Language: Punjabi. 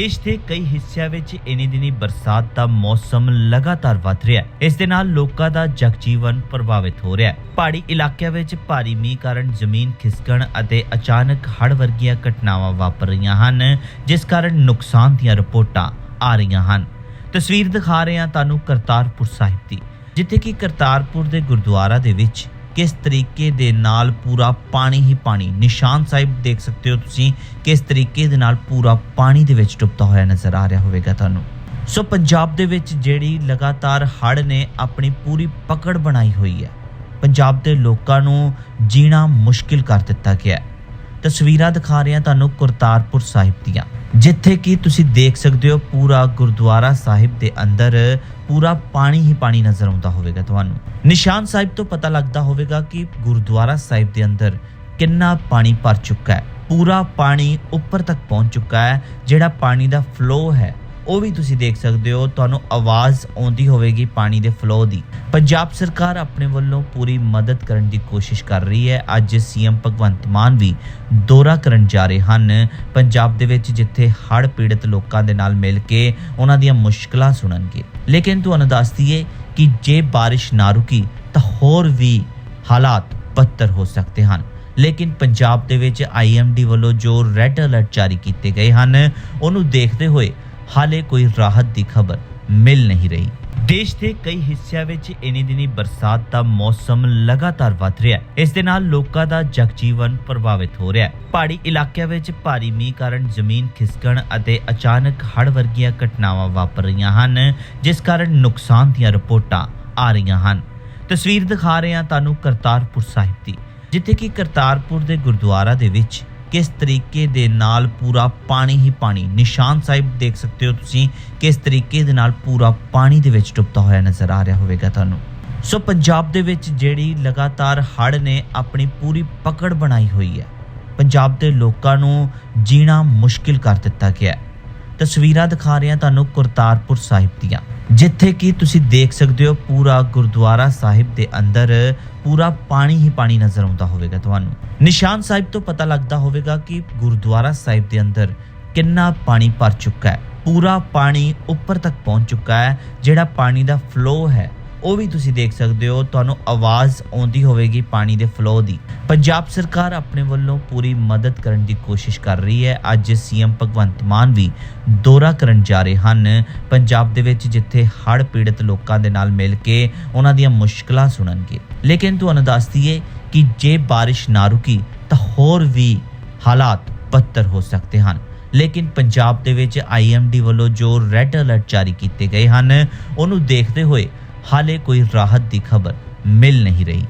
ਦੇਸ਼ ਦੇ ਕਈ ਹਿੱਸਿਆਂ ਵਿੱਚ ਇਨੀ ਦਿਨੀ ਬਰਸਾਤ ਦਾ ਮੌਸਮ ਲਗਾਤਾਰ ਵੱਧ ਰਿਹਾ ਹੈ। ਇਸ ਦੇ ਨਾਲ ਲੋਕਾਂ ਦਾ ਜਗਜੀਵਨ ਪ੍ਰਭਾਵਿਤ ਹੋ ਰਿਹਾ ਹੈ। ਪਹਾੜੀ ਇਲਾਕਿਆਂ ਵਿੱਚ ਭਾਰੀ ਮੀਂਹ ਕਾਰਨ ਜ਼ਮੀਨ ਖਿਸਕਣ ਅਤੇ ਅਚਾਨਕ ਹੜ੍ਹ ਵਰਗੀਆਂ ਘਟਨਾਵਾਂ ਵਾਪਰ ਰਹੀਆਂ ਹਨ, ਜਿਸ ਕਾਰਨ ਨੁਕਸਾਨ ਦੀਆਂ ਰਿਪੋਰਟਾਂ ਆ ਰਹੀਆਂ ਹਨ। ਤਸਵੀਰ ਦਿਖਾ ਰਹੇ ਹਾਂ ਤੁਹਾਨੂੰ ਕਰਤਾਰਪੁਰ ਸਾਹਿਬ ਦੀ, ਜਿੱਥੇ ਕਿ ਕਰਤਾਰਪੁਰ ਦੇ ਗੁਰਦੁਆਰਾ ਦੇ ਵਿੱਚ ਕਿਸ ਤਰੀਕੇ ਦੇ ਨਾਲ ਪੂਰਾ ਪਾਣੀ ਹੀ ਪਾਣੀ? ਨਿਸ਼ਾਨ ਸਾਹਿਬ ਦੇਖ ਸਕਦੇ ਹੋ ਤੁਸੀਂ ਕਿਸ ਤਰੀਕੇ ਦੇ ਨਾਲ ਪੂਰਾ ਪਾਣੀ ਦੇ ਵਿੱਚ ਡੁੱਬਦਾ ਹੋਇਆ ਨਜ਼ਰ ਆ ਰਿਹਾ ਹੋਵੇਗਾ ਤੁਹਾਨੂੰ। ਸੋ ਪੰਜਾਬ ਦੇ ਵਿੱਚ ਜਿਹੜੀ ਲਗਾਤਾਰ ਹੜ੍ਹ ਨੇ ਆਪਣੀ ਪੂਰੀ ਪਕੜ ਬਣਾਈ ਹੋਈ ਹੈ। ਪੰਜਾਬ ਦੇ ਲੋਕਾਂ ਨੂੰ ਜੀਣਾ ਮੁਸ਼ਕਿਲ ਕਰ ਦਿੱਤਾ ਗਿਆ ਤਸਵੀਰਾਂ ਦਿਖਾ ਰਿਹਾ ਤੁਹਾਨੂੰ ਕਰਤਾਰਪੁਰ ਸਾਹਿਬ ਦੀਆਂ। ਜਿੱਥੇ ਕਿ ਤੁਸੀਂ ਦੇਖ ਸਕਦੇ ਹੋ ਪੂਰਾ ਗੁਰਦੁਆਰਾ ਸਾਹਿਬ ਦੇ ਅੰਦਰ ਪੂਰਾ ਪਾਣੀ ਹੀ ਪਾਣੀ ਨਜ਼ਰ ਆਉਂਦਾ ਹੋਵੇਗਾ ਤੁਹਾਨੂੰ। ਨਿਸ਼ਾਨ ਸਾਹਿਬ ਤੋਂ ਪਤਾ ਲੱਗਦਾ ਹੋਵੇਗਾ ਕਿ ਗੁਰਦੁਆਰਾ ਸਾਹਿਬ ਦੇ ਅੰਦਰ ਕਿੰਨਾ ਪਾਣੀ ਭਰ ਚੁੱਕਾ ਹੈ। ਪੂਰਾ ਪਾਣੀ ਉੱਪਰ ਤੱਕ ਪਹੁੰਚ ਚੁੱਕਾ ਹੈ, ਜਿਹੜਾ ਪਾਣੀ ਦਾ ਫਲੋ ਹੈ ਉਹ ਵੀ ਤੁਸੀਂ ਦੇਖ ਸਕਦੇ ਹੋ, ਤੁਹਾਨੂੰ ਆਵਾਜ਼ ਆਉਂਦੀ ਹੋਵੇਗੀ ਪਾਣੀ ਦੇ ਫਲੋ ਦੀ। ਪੰਜਾਬ ਸਰਕਾਰ ਆਪਣੇ ਵੱਲੋਂ ਪੂਰੀ ਮਦਦ ਕਰਨ ਦੀ ਕੋਸ਼ਿਸ਼ ਕਰ ਰਹੀ ਹੈ। ਅੱਜ ਸੀਐਮ ਭਗਵੰਤ ਮਾਨ ਵੀ ਦੌਰਾ ਕਰਨ ਜਾ ਰਹੇ ਹਨ। ਪੰਜਾਬ ਦੇ ਵਿੱਚ ਜਿੱਥੇ ਹੜ੍ਹ ਪੀੜਤ ਲੋਕਾਂ ਦੇ ਨਾਲ ਮਿਲ ਕੇ ਉਹਨਾਂ ਦੀਆਂ ਮੁਸ਼ਕਲਾਂ ਸੁਣਨਗੇ। ਲੇਕਿਨ ਤੁਹਾਨੂੰ ਦੱਸ ਦਈਏ ਕਿ ਜੇ ਬਾਰਿਸ਼ ਨਾ ਰੁਕੀ, ਤਾਂ ਹੋਰ ਵੀ ਹਾਲਾਤ ਬੱਤਰ ਹੋ ਸਕਦੇ ਹਨ। ਲੇਕਿਨ ਪੰਜਾਬ ਦੇ ਵਿੱਚ ਆਈਐਮਡੀ ਵੱਲੋਂ ਜੋ ਰੈੱਡ ਅਲਰਟ ਜਾਰੀ ਕੀਤੇ ਗਏ ਹਨ, ਉਹਨੂੰ ਦੇਖਦੇ ਹੋਏ ਹਾਲੇ ਕੋਈ ਰਾਹਤ ਦੀ ਖਬਰ ਮਿਲ ਨਹੀਂ ਰਹੀ। ਦੇਸ਼ ਦੇ ਕਈ ਹਿੱਸਿਆਂ ਵਿੱਚ ਇਨੀ ਦਿਨੀ ਬਰਸਾਤ ਦਾ ਮੌਸਮ ਲਗਾਤਾਰ ਵੱਧ ਰਿਹਾ ਹੈ। ਇਸ ਦੇ ਨਾਲ ਲੋਕਾਂ ਦਾ ਜਗਜੀਵਨ ਪ੍ਰਭਾਵਿਤ ਹੋ ਰਿਹਾ ਹੈ। ਪਹਾੜੀ ਇਲਾਕਿਆਂ ਵਿੱਚ ਭਾਰੀ ਮੀਂਹ ਕਾਰਨ ਜ਼ਮੀਨ ਖਿਸਕਣ ਅਤੇ ਅਚਾਨਕ ਹੜ੍ਹ ਵਰਗੀਆਂ ਘਟਨਾਵਾਂ ਵਾਪਰ ਰਹੀਆਂ ਹਨ, ਜਿਸ ਕਾਰਨ ਨੁਕਸਾਨ ਦੀਆਂ ਰਿਪੋਰਟਾਂ ਆ ਰਹੀਆਂ ਹਨ। ਤਸਵੀਰ ਦਿਖਾ ਰਹੇ ਹਾਂ ਤੁਹਾਨੂੰ ਕਰਤਾਰਪੁਰ ਸਾਹਿਬ ਦੀ, ਜਿੱਥੇ ਕਿ ਕਰਤਾਰਪੁਰ ਦੇ ਗੁਰਦੁਆਰਾ ਦੇ ਵਿੱਚ ਕਿਸ ਤਰੀਕੇ ਦੇ ਨਾਲ ਪੂਰਾ ਪਾਣੀ ਹੀ ਪਾਣੀ, ਨਿਸ਼ਾਨ ਸਾਹਿਬ ਦੇਖ ਸਕਦੇ ਹੋ ਤੁਸੀਂ, ਕਿਸ ਤਰੀਕੇ ਦੇ ਨਾਲ ਪੂਰਾ ਪਾਣੀ ਦੇ ਵਿੱਚ ਡੁੱਬਦਾ ਹੋਇਆ ਨਜ਼ਰ ਆ ਰਿਹਾ ਹੋਵੇਗਾ ਤੁਹਾਨੂੰ। ਸੋ ਪੰਜਾਬ ਦੇ ਵਿੱਚ ਜਿਹੜੀ ਲਗਾਤਾਰ ਹੜ੍ਹ ਨੇ ਆਪਣੀ ਪੂਰੀ ਪਕੜ ਬਣਾਈ ਹੋਈ ਹੈ। ਪੰਜਾਬ ਦੇ ਲੋਕਾਂ ਨੂੰ ਜੀਣਾ ਮੁਸ਼ਕਿਲ ਕਰ ਦਿੱਤਾ ਗਿਆ ਤਸਵੀਰਾਂ ਦਿਖਾ ਰਹੇ ਹਾਂ ਤੁਹਾਨੂੰ ਕਰਤਾਰਪੁਰ ਸਾਹਿਬ ਦੀਆਂ। ਜਿੱਥੇ ਕਿ ਤੁਸੀਂ ਦੇਖ ਸਕਦੇ ਹੋ ਪੂਰਾ ਗੁਰਦੁਆਰਾ ਸਾਹਿਬ ਦੇ ਅੰਦਰ ਪੂਰਾ ਪਾਣੀ ਹੀ ਪਾਣੀ ਨਜ਼ਰ ਆਉਂਦਾ ਹੋਵੇਗਾ ਤੁਹਾਨੂੰ। ਨਿਸ਼ਾਨ ਸਾਹਿਬ ਤੋਂ ਪਤਾ ਲੱਗਦਾ ਹੋਵੇਗਾ ਕਿ ਗੁਰਦੁਆਰਾ ਸਾਹਿਬ ਦੇ ਅੰਦਰ ਕਿੰਨਾ ਪਾਣੀ ਭਰ ਚੁੱਕਾ ਹੈ। ਪੂਰਾ ਪਾਣੀ ਉੱਪਰ ਤੱਕ ਪਹੁੰਚ ਚੁੱਕਾ ਹੈ, ਜਿਹੜਾ ਪਾਣੀ ਦਾ ਫਲੋ ਹੈ ਉਹ ਵੀ ਤੁਸੀਂ ਦੇਖ ਸਕਦੇ ਹੋ, ਤੁਹਾਨੂੰ ਆਵਾਜ਼ ਆਉਂਦੀ ਹੋਵੇਗੀ ਪਾਣੀ ਦੇ ਫਲੋ ਦੀ। ਪੰਜਾਬ ਸਰਕਾਰ ਆਪਣੇ ਵੱਲੋਂ ਪੂਰੀ ਮਦਦ ਕਰਨ ਦੀ ਕੋਸ਼ਿਸ਼ ਕਰ ਰਹੀ ਹੈ। ਅੱਜ ਸੀਐਮ ਭਗਵੰਤ ਮਾਨ ਵੀ ਦੌਰਾ ਕਰਨ ਜਾ ਰਹੇ ਹਨ। ਪੰਜਾਬ ਦੇ ਵਿੱਚ ਜਿੱਥੇ ਹੜ੍ਹ ਪੀੜਤ ਲੋਕਾਂ ਦੇ ਨਾਲ ਮਿਲ ਕੇ ਉਹਨਾਂ ਦੀਆਂ ਮੁਸ਼ਕਲਾਂ ਸੁਣਨਗੇ। ਲੇਕਿਨ ਤੁਹਾਨੂੰ ਦੱਸ ਦਈਏ ਕਿ ਜੇ ਬਾਰਿਸ਼ ਨਾ ਰੁਕੀ, ਤਾਂ ਹੋਰ ਵੀ ਹਾਲਾਤ ਬੱਤਰ ਹੋ ਸਕਦੇ ਹਨ। ਲੇਕਿਨ ਪੰਜਾਬ ਦੇ ਵਿੱਚ ਆਈਐਮਡੀ ਵੱਲੋਂ ਜੋ ਰੈੱਡ ਅਲਰਟ ਜਾਰੀ ਕੀਤੇ ਗਏ ਹਨ, ਉਹਨੂੰ ਦੇਖਦੇ ਹੋਏ ਹਾਲੇ ਕੋਈ ਰਾਹਤ ਦੀ ਖਬਰ ਮਿਲ ਨਹੀਂ ਰਹੀ।